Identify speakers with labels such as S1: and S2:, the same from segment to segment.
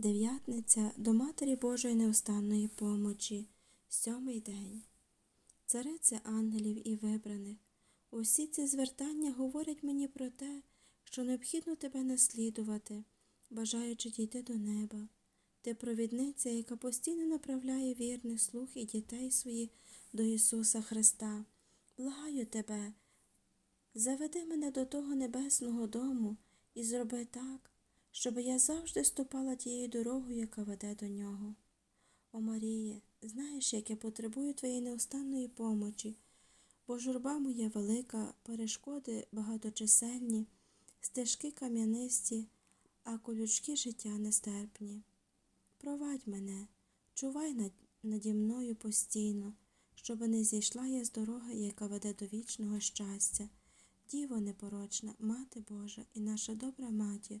S1: Дев'ятниця до Матері Божої неустанної помочі, сьомий день. Царице ангелів і вибраних, усі ці звертання говорять мені про те, що необхідно тебе наслідувати, бажаючи дійти до неба. Ти провідниця, яка постійно направляє вірних слуг і дітей своїх до Ісуса Христа. Благаю тебе, заведи мене до того небесного дому і зроби так, щоб я завжди ступала тією дорогою, яка веде до нього. О Маріє, знаєш, як я потребую твоєї неустанної помочі, бо журба моя велика, перешкоди багаточисельні, стежки кам'янисті, а колючки життя нестерпні. Провадь мене, чувай над, наді мною постійно, щоби не зійшла я з дороги, яка веде до вічного щастя. Діво непорочна, Мати Божа і наша добра матір,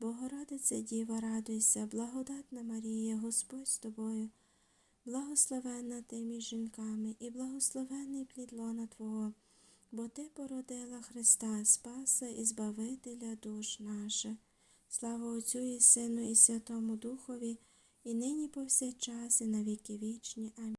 S1: Богородице Діва, радуйся, благодатна Марія, Господь з тобою, благословенна ти між жінками, і благословенний плід лона Твого, бо Ти породила Христа, Спаса і Збавителя душ наших. Слава Отцю і Сину, і Святому Духові, і нині повсякчас, і на віки вічні. Амінь.